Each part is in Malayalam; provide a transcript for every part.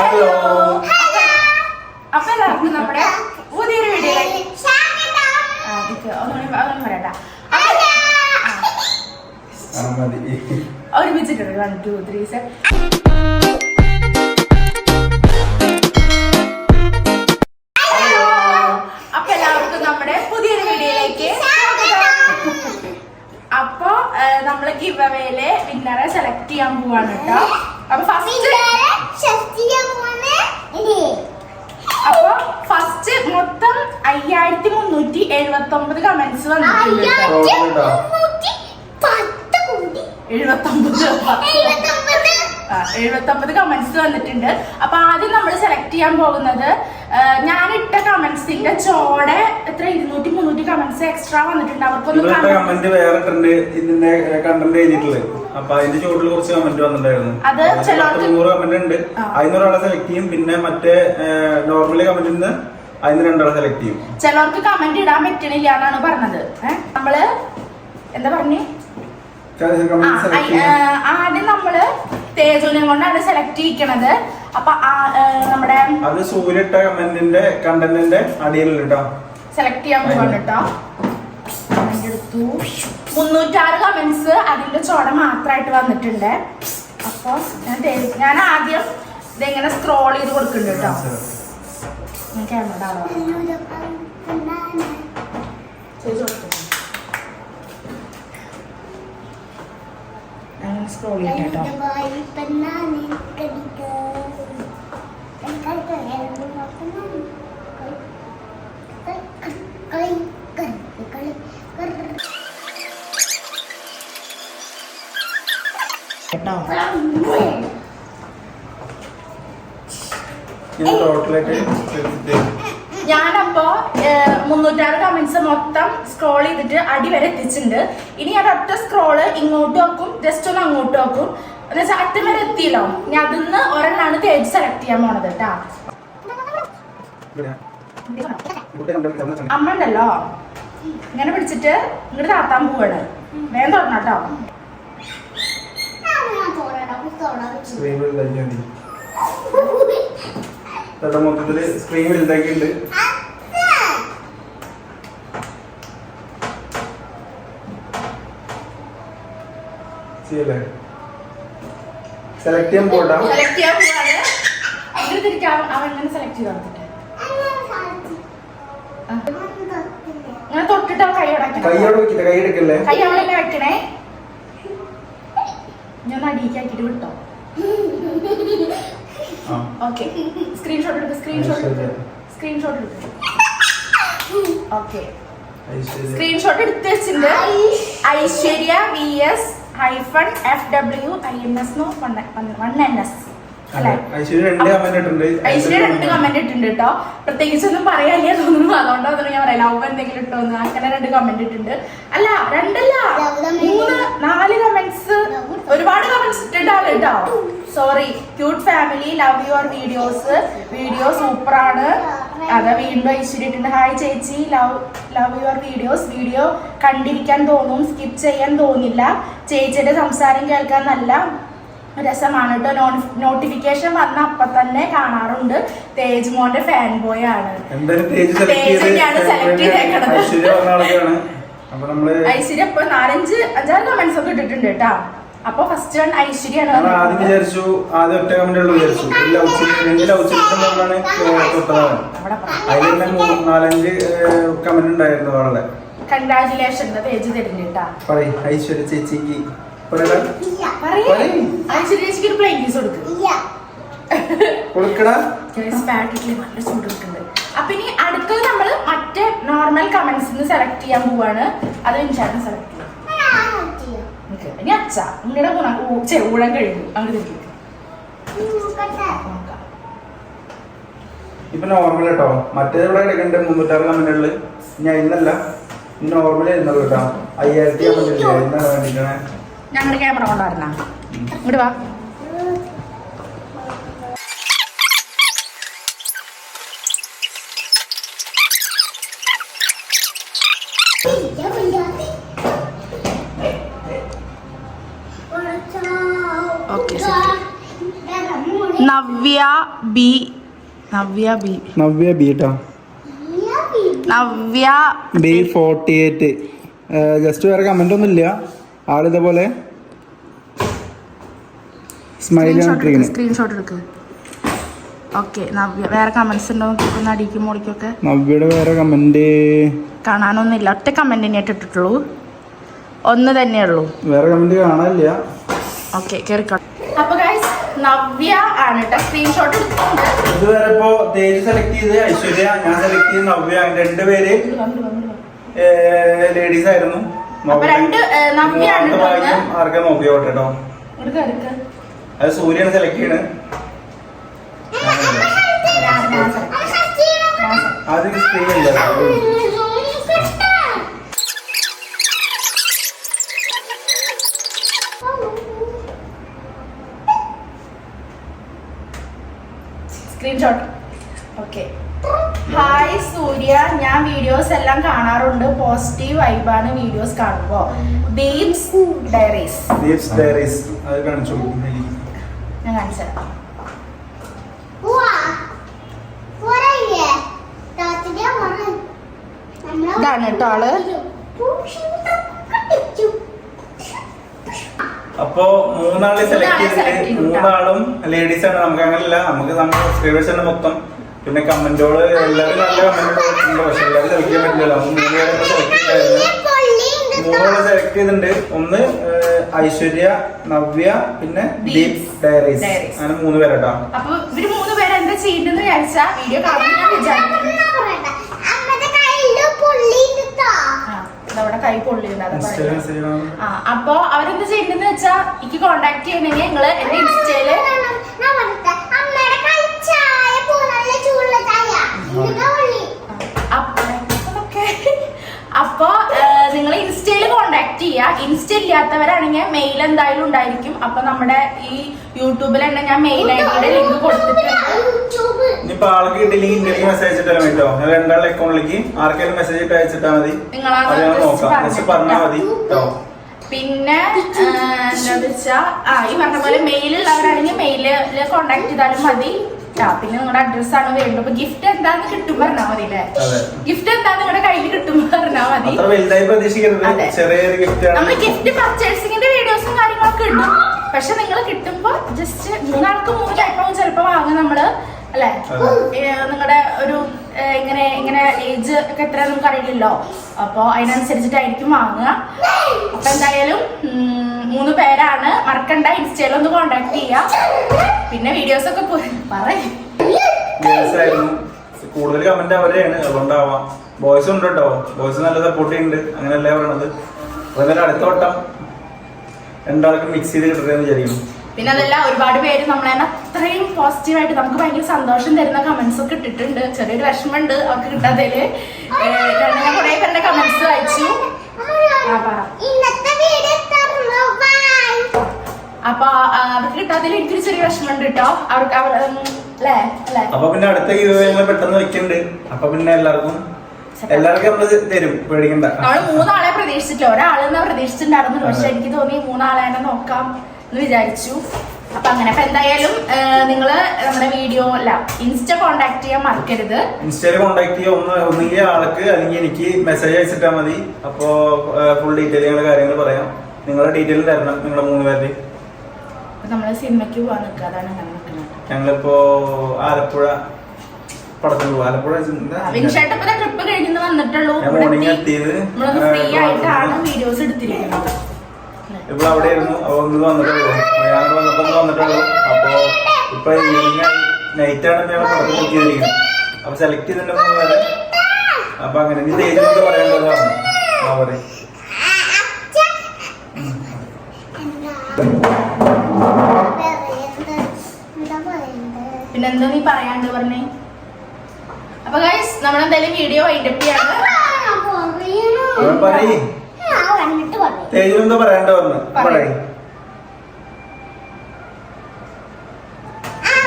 ഹലോ. അപ്പൊ എല്ലാവർക്കും നമ്മുടെ പുതിയൊരു വീഡിയോയിലേക്ക് ഒരുമിച്ചിട്ടുണ്ട് വൺ ടു ത്രീ സെവൻ അപ്പൊ എല്ലാവർക്കും നമ്മുടെ പുതിയൊരു വീഡിയോയിലേക്ക്. അപ്പൊ നമ്മൾ നമ്മൾ ഗിവ് അവേയിൽ വിന്നറെ സെലക്ട് ചെയ്യാൻ പോവാണ് കേട്ടോ. അപ്പൊ ഫസ്റ്റ് അപ്പൊ ഫസ്റ്റ് മൊത്തം അയ്യായിരത്തി മുന്നൂറ്റി എഴുപത്തി ഒമ്പത് കമന്റ്സ് വന്നിട്ടുണ്ട്. എഴുപത്തി ഒമ്പത് കമന്റ്സ് വന്നിട്ടുണ്ട്. അപ്പൊ ആദ്യം നമ്മൾ സെലക്ട് ചെയ്യാൻ പോകുന്നത് ഞാൻ ഇട്ട കമന്റ്സിന്റെ ചോടെ എത്ര? ഇരുന്നൂറ്റി മുന്നൂറ്റി കമന്റ്സ് എക്സ്ട്രാ വന്നിട്ടുണ്ട്. അവർക്കൊന്നും കമന്റ് വേറെ കണ്ടന്റ് എഴുതിയിട്ടുള്ളത്. അപ്പൊ അതിന്റെ ചോട്ടിൽ കുറച്ച് കമന്റ് വന്നിട്ടുണ്ടായിരുന്നു. അത് അതിൽ പത്ത് നൂറ് കമന്റ് ഉണ്ട്. അതിന് ഒരാളെ സെലക്ട് ചെയ്യും. പിന്നെ മറ്റേ നോർമലി കമന്റിൽ നിന്ന് അതിന് രണ്ടാളെ സെലക്ട് ചെയ്യും. ചിലർക്ക് കമന്റ് ഇടാൻ പറ്റണില്ല എന്നാണ് പറഞ്ഞത്. നമ്മൾ എന്താ പറഞ്ഞേ? ആദ്യം നമ്മൾ തേജുവിനെ കൊണ്ടാണ് സെലക്ട് ചെയ്യിക്കണത്. അപ്പൊ നമ്മുടെ അത് സൂര്യട്ട കമന്റിന്റെ കണ്ടന്റിന്റെ അടിയിലുള്ള കേട്ടോ സെലക്ട് ചെയ്യാൻ പോകണം കേട്ടോ. എടുത്തു. മുന്നൂറ്റാറ് കമന്റ്സ് അതിന്റെ ചോട മാത്രമായിട്ട് വന്നിട്ടുണ്ട്. അപ്പൊ ഞാൻ ഞാൻ ആദ്യം ഇതെങ്ങനെ സ്ക്രോൾ ചെയ്ത് കൊടുക്കുന്നുണ്ട് കേട്ടോ സ്ക്രോൾ കേട്ടോ കേട്ടോ ഞാൻ ഞാനപ്പോ മുന്നൂറ്റാറ് കമന്റ്സ് മൊത്തം സ്ക്രോൾ ചെയ്തിട്ട് അടി വരെ എത്തിച്ചിട്ടുണ്ട്. ഇനി ഞാൻ ഒറ്റ സ്ക്രോൾ ഇങ്ങോട്ട് വെക്കും ജസ്റ്റ് ഒന്ന് അങ്ങോട്ട് വെക്കും. എന്നുവെച്ചാൽ അറ്റം വരെ എത്തിയല്ലോ. ഇനി അതിന്ന് ഒരെണ്ണാണ് തേജ് സെലക്ട് ചെയ്യാൻ പോണത് കേട്ടാ. ഇവിടെ. ഇവിടെ കണ്ടോ, കണ്ടോ, കണ്ടോ. അമ്മ ഉണ്ടല്ലോ. ഇങ്ങനെ പിടിച്ചിട്ട് ഇങ്ങോട്ട് താത്താൻ പോവാണ്. വേഗം തുറന്നു കേട്ടോ സ്ക്രീൻ വലുതാക്കി മതി ചേട്ടാ മൊത്തത്തിൽ സ്ക്രീൻ വലുതാക്കിയിട്ടുണ്ട് ചെയ്യല്ലേ സെലക്ട് ചെയ്യാൻ പോട്ടാ സെലക്ട് ചെയ്യാൻ പോവാണ്. ഇങ്ങോട്ട് തിരിക്കാം? അവൻ ഇങ്ങനെ സെലക്ട് ചെയ്ത് കൊടുത്തിട്ട്? ഇങ്ങനെ തൊട്ടിട്ട് അവൻ കൈയോടെ വെക്കില്ല കൈ എടുക്കല്ലേ? കൈ വെക്കണേ? ഞാൻ അടിയിക്കാക്കിട്ട് വിട്ടോ. ഓക്കെ സ്ക്രീൻഷോട്ട് എടുക്ക് സ്ക്രീൻഷോട്ട് എടുക്ക്. സ്ക്രീൻഷോട്ട് എടുക്ക്. ഓക്കെ സ്ക്രീൻഷോട്ട് എടുത്ത് വെച്ചിട്ടുണ്ട്. Aishwarya V S hyphen F W I N S one N S Aishwarya രണ്ട് കമന്റ് ഇട്ടിട്ടുണ്ട്. കേട്ടോ. പ്രത്യേകിച്ച് ഒന്നും പറയാനില്ല തോന്നുന്നു. അതുകൊണ്ടാണ് ഞാൻ പറയാം ലവ് എന്തെങ്കിലും ഇട്ടോന്ന് അങ്ങനെ രണ്ട് കമന്റ് ഇട്ടിട്ടുണ്ട്. അല്ല രണ്ടല്ല. മൂന്ന് നാല് കമന്റ്സ് ഒരുപാട് കമന്റ്സ് ഇട്ടിട്ടാണ് കേട്ടോ. Sorry cute family love your videos video super ആണ് അതാ വീണ്ടും ഐശ്വര്യട്ടുണ്ട് ഹായ് ചേച്ചി. Love love your videos video കണ്ടിരിക്കാൻ തോന്നും സ്കിപ്പ് ചെയ്യാൻ തോന്നില്ല. ചേച്ചിയുടെ സംസാരം കേൾക്കാൻ നല്ല രസമാണ് കേട്ടോ നോട്ടിഫിക്കേഷൻ വന്ന അപ്പൊ തന്നെ കാണാറുണ്ട്. തേജ് മോന്റെ ഫാൻ ബോയ് ആണ് സെലക്ട് ചെയ്തേക്കണത്. ഐശ്വര്യ ഇപ്പൊ നാലഞ്ച് അഞ്ചാറ് കമന്റ്സ് ഒക്കെ ഇട്ടിട്ടുണ്ട് കേട്ടോ അപ്പൊ ഫസ്റ്റ് വൺ ഐശ്വര്യാണ് ആദ്യം. വിചാരിച്ചു ആദ്യം ഒറ്റ കമന്റ് വിചാരിച്ചു. അതിൽ തന്നെ നാലഞ്ച് ഉണ്ടായിരുന്നു വളരെ കൺഗ്രാചുലേഷൻ പറയും ഐശ്വര്യ ചേച്ചിക്ക്. അപ്പൊ ഇനി അടുത്തത് നമ്മൾ മറ്റേ നോർമൽ കമന്റ്സ് സെലക്ട് ചെയ്യാൻ പോവാണ്. അത് സെലക്ട്. ഇനി അച്ഛ ഗുണം ഊഴം കഴിഞ്ഞു. ഇപ്പൊ നോർമൽ കേട്ടോ. മറ്റേത് ഇവിടെ കിടക്കേണ്ട മുന്നൂറ്റാറ് കമന്റുകളിൽ ഞാൻ ഇന്നല്ല നോർമൽ ഇരുന്നത് കേട്ടോ. അയ്യായിരത്തി കമന്റ് ഇന്നാണ് വേണ്ടിക്കണേ. ഞങ്ങളുടെ ക്യാമറ കൊണ്ടുവരണ? ഇങ്ങോട്ട് വാ. Okay Navya Navya B Navya B. Navya B ട്ടോ. Navya B. Forty eight. Just വേറെ കമന്റ് ഒന്നും ഇല്ല ആളിതേപോലെ സ്ക്രീൻഷോട്ട് എടുക്ക് ഓക്കെ നവ്യ വേറെ കമന്റ്സ് ഉണ്ടോ? നോക്കുന്ന അടിക്കും മുളിക്കൊക്കെ. നവ്യയുടെ വേറെ കമന്റ് കാണാനൊന്നുമില്ല. ഒറ്റ കമന്റ് തന്നെയായിട്ട് ഇട്ടിട്ടുള്ളൂ. ഒന്ന് തന്നെയുള്ളൂ വേറെ കമന്റ് കാണാനില്ല. ഓക്കെ കേറിക്കോട്ടെ അപ്പൊ ഗൈസ് നവ്യ ആണ് കേട്ടോ സ്ക്രീൻഷോട്ട് എടുത്തിട്ടുണ്ട് ഇതുവരെ ഇപ്പോ തേജ് സെലക്ട് ചെയ്ത് ഐശ്വര്യ ഞാൻ സെലക്ട് ചെയ്ത് നവ്യ രണ്ടുപേര് ലേഡീസ് ആയിരുന്നു. ആർക്കാ എടുക്ക, എടുക്ക. അത് സൂര്യാണ് സെലക്ട് ചെയ്യണത് ഞാൻ- ഞാൻ select ചെയ്യാം. ആദ്യം സ്ക്രീൻ ഇല്ല. Screenshot okay hi Surya. ഞാൻ വീഡിയോസ് എല്ലാം കാണാറുണ്ട്. പോസിറ്റീവ് വൈബാണ് വീഡിയോസ് കാണുമ്പോൾ ബീബ്സ് ഡയറീസ് ബീബ്സ് ഡയറീസ് അത് കാണിച്ചു. ഞാൻ കാണിച്ചു ഇതാണ് കേട്ടോ ആൾ. അപ്പോ മൂന്നാളെ സെലക്ട് ചെയ്തിട്ട് ചെയ്തു. മൂന്നാളും ലേഡീസ് ആണ്. നമുക്ക് അങ്ങനല്ല. നമുക്ക് നമ്മുടെ സബ്സ്ക്രൈബേഴ്സ് മൊത്തം. പിന്നെ കമന്റോൾ എല്ലാവരും നല്ല കമന്റ് പക്ഷെ എല്ലാവരും സെലക്ട് ചെയ്യാൻ പറ്റില്ല നമുക്ക് മൂന്ന് പേരൊക്കെ സെലക്ട് ചെയ്തായിരുന്നു. മൂന്നാളെ സെലക്ട് ചെയ്തിട്ടുണ്ട്. ഒന്ന് ഐശ്വര്യ നവ്യ പിന്നെ ദീപ് ഡയറീസ്. അങ്ങനെ മൂന്ന് പേരാട്ടോ. അപ്പൊ ഇവർ മൂന്ന് പേര് എന്താ ചെയ്യുന്നത് വിചാരിച്ചാ വീഡിയോ കാണുമ്പോൾ ഞാൻ വിചാരിക്കുന്നു ആ, ഇതവിടെ കൈ പൊള്ളിയുണ്ട് അത് ഇൻസ്റ്റയിൽ പറയാം. മെസ്സേജ് ഇടാം. ആ അപ്പൊ അവരെന്താ ചെയ്യുന്നത് വെച്ചാ എനിക്ക് കോണ്ടാക്ട് ചെയ്യണമെങ്കിൽ നിങ്ങൾ എന്റെ ഇൻസ്റ്റയിൽ കോണ്ടാക്ട് ചെയ്യുക ഇൻസ്റ്റ ഇല്ലാത്തവരാണെങ്കിൽ മെയിൽ എന്തായാലും ഉണ്ടായിരിക്കും. അപ്പൊ നമ്മുടെ ഈ യൂട്യൂബിൽ തന്നെ ഞാൻ മെയിൽ ഐഡിയുടെ ഡിയുടെ ലിങ്ക് കൊടുത്തിട്ടുണ്ട് ആൾക്ക് കിട്ടില്ലെങ്കിൽ മെസ്സേജ് ഞാൻ രണ്ടാളുടെ അക്കൗണ്ടിലേക്ക് ആർക്കെങ്കിലും മെസ്സേജ് ഇട്ട് മതി. നോക്കാം. പറഞ്ഞാൽ മതി കേട്ടോ പിന്നെ എന്താ വെച്ചാ ആ ഈ പറഞ്ഞ പോലെ മെയിലുള്ളവരാണെങ്കിൽ മെയിലിൽ കോണ്ടാക്ട് ചെയ്താലും മതി. പിന്നെ നിങ്ങളുടെ അഡ്രസ് ആണ് വേണ്ടത്. അപ്പൊ ഗിഫ്റ്റ് എന്താന്ന് കിട്ടും പറഞ്ഞാൽ മതി അല്ലേ. ഗിഫ്റ്റ് എന്താ നിങ്ങളുടെ കയ്യിൽ കിട്ടും പറഞ്ഞാൽ മതി. നമ്മൾ ഗിഫ്റ്റ് പർച്ചേസിംഗിന്റെ വീഡിയോസും കാര്യങ്ങളൊക്കെ ഇടും. പക്ഷെ നിങ്ങൾ കിട്ടുമ്പോ ജസ്റ്റ് മൂന്നാൾക്ക് മൂന്ന് ഐഫോൺ ചിലപ്പോ വാങ്ങും നമ്മൾ അല്ലെ. നിങ്ങളുടെ ഒരു ഇങ്ങനെ ഇങ്ങനെ ഏജ് ഒക്കെ എത്ര നമുക്ക് അറിയില്ലല്ലോ. അപ്പൊ അതിനനുസരിച്ചിട്ടായിരിക്കും വാങ്ങുക. അപ്പൊ എന്തായാലും മൂന്ന് പേരാണ്. മറക്കണ്ട ഇൻസ്റ്റയിൽ ഒന്ന് കോണ്ടാക്ട് ചെയ്യാം. പിന്നെ വീഡിയോസ് ഒക്കെ പറയും. കൂടുതൽ കമന്റ് അവരെയാണ്. അതുകൊണ്ടാവാം. ബോയ്സ് ഉണ്ട് കേട്ടോ ബോയ്സ് നല്ല സപ്പോർട്ട് ചെയ്യുന്നുണ്ട് അങ്ങനെയല്ലേ പറയണത്. അതെന്നാലും അടുത്ത വട്ടം രണ്ടാൾക്കും മിക്സ് ചെയ്ത് കിട്ടട്ടെ എന്ന് വിചാരിക്കുന്നു. പിന്നെ അതല്ല ഒരുപാട് പേര് നമ്മളെ അത്രയും പോസിറ്റീവായിട്ട് നമുക്ക് ഭയങ്കര സന്തോഷം തരുന്ന കമന്റ്സ് ഒക്കെ ഇട്ടിട്ടുണ്ട്. ചെറിയൊരു വിഷമമുണ്ട് അവർക്ക് കിട്ടാത്തതിൽ. ഞാൻ കുറെ പേരുടെ കമന്റ്സ് വായിച്ചു. ആ, പറ. ഇന്നത്തെ വീഡിയോ തരുന്നു ബൈ അപ്പൊ അതിൽ അവർക്ക് കിട്ടാത്തതിൽ എനിക്കൊരു ചെറിയ വിഷമമുണ്ട് കേട്ടോ. അവർക്ക് അവർ അല്ലേ? അല്ലേ? അപ്പൊ പിന്നെ അടുത്ത ഗീവ് പെട്ടെന്ന് വെക്കുന്നുണ്ട് അപ്പൊ പിന്നെ എല്ലാവർക്കും എല്ലാവർക്കും നമ്മൾ തരും. പേടിക്കണ്ട. നമ്മൾ മൂന്നാളെ പ്രതീക്ഷിച്ചിട്ടോ ഒരാളെ എന്നാ പ്രതീക്ഷിച്ചിട്ടുണ്ടായിരുന്നു. പക്ഷെ എനിക്ക് തോന്നി മൂന്നാളെ തന്നെ നോക്കാം എന്ന് വിചാരിച്ചു. അപ്പൊ അങ്ങനെ അപ്പൊ എന്തായാലും നിങ്ങൾ നമ്മുടെ വീഡിയോ അല്ല ഇൻസ്റ്റ കോണ്ടാക്ട് ചെയ്യാൻ മറക്കരുത്. ഇൻസ്റ്റയിൽ കോണ്ടാക്ട് ചെയ്യാൻ ഒന്ന് ആൾക്ക് അല്ലെങ്കിൽ എനിക്ക് മെസ്സേജ് അയച്ചിട്ടാ മതി. അപ്പോ ഫുൾ ഡീറ്റെയിലുകൾ കാര്യങ്ങൾ പറയാം. നിങ്ങളുടെ ഡീറ്റെയിൽ തരണം നിങ്ങളുടെ മൂന്ന് പേരുടെ. നമ്മൾ സിനിമയ്ക്ക് പോവാൻ നിൽക്കുക അതാണ് ഞാൻ നിൽക്കുന്നത് ഞങ്ങളിപ്പോ ആലപ്പുഴ പടത്തിന് പോകും ആലപ്പുഴ? ഇപ്പൊ ട്രിപ്പ് കഴിഞ്ഞ് വന്നിട്ടുള്ളൂ. ഞാൻ ഇവിടെ മോർണിംഗ് എത്തി. എത്തിയത് നമ്മളൊന്ന് ഫ്രീ ആയിട്ടാണ് വീഡിയോസ് എടുത്തിരിക്കുന്നത്. അവിടെ ആയിരുന്നു അപ്പൊ ഒന്ന് വന്നിട്ടുള്ളൂ അപ്പൊ ഞാൻ വന്നപ്പോ ഒന്ന് വന്നിട്ടുള്ളൂ അപ്പൊ ഇപ്പൊ ഈവനിങ് നൈറ്റ് ആണ് ഞങ്ങൾ പടത്തിന് ബുക്ക് ചെയ്തിരിക്കുന്നത് അപ്പൊ സെലക്ട് ചെയ്തിട്ടുണ്ട് മൂന്ന് പേരെ അപ്പൊ അങ്ങനെ നീ തേജിനൊക്കെ പറയേണ്ടത് പറഞ്ഞു ആ പറയും. പറയുന്നത് നീ പറയാണ്ട് പറഞ്ഞേ? അപ്പൊ ഗൈസ് നമ്മളെന്തായാലും വീഡിയോ വൈൻഡപ്പ് ചെയ്യാണ്.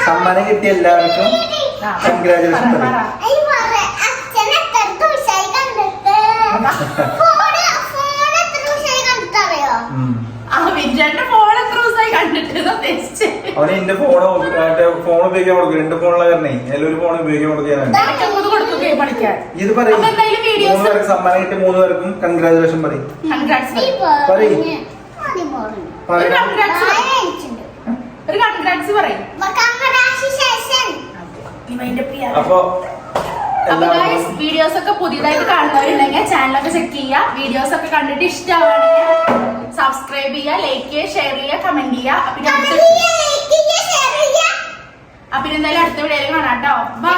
സമ്മാനം കിട്ടിയ എല്ലാവർക്കും ആ, വിജയന്റെ പറ. അവന് എന്റെ ഫോൺ ഫോൺ ഉപയോഗിക്കാൻ കൊടുക്കും. രണ്ട് ഫോണുള്ള കാരണേ. എല്ലാവരും ഫോൺ ഉപയോഗിക്കാൻ കൊടുക്കാനാണ് ഇത് പറയും. മൂന്ന് പേർക്ക് സമ്മാനം കിട്ടിയ മൂന്ന് പേർക്കും കൺഗ്രാചുലേഷൻ പറയും. പറയ്. അപ്പൊ വീഡിയോസ് ഒക്കെ പുതിയതായിട്ട് കാണുന്നവരുണ്ടെങ്കിൽ ചാനലൊക്കെ ചെക്ക് ചെയ്യുക വീഡിയോസ് ഒക്കെ കണ്ടിട്ട് ഇഷ്ടമാണെങ്കിൽ സബ്സ്ക്രൈബ് ചെയ്യുക ലൈക്ക് ചെയ്യുക ഷെയർ ചെയ്യുക കമന്റ് ചെയ്യുക പിന്നെ അപ്പൊ എന്തായാലും അടുത്ത വീഡിയോയിൽ കാണാം കേട്ടോ. ബൈ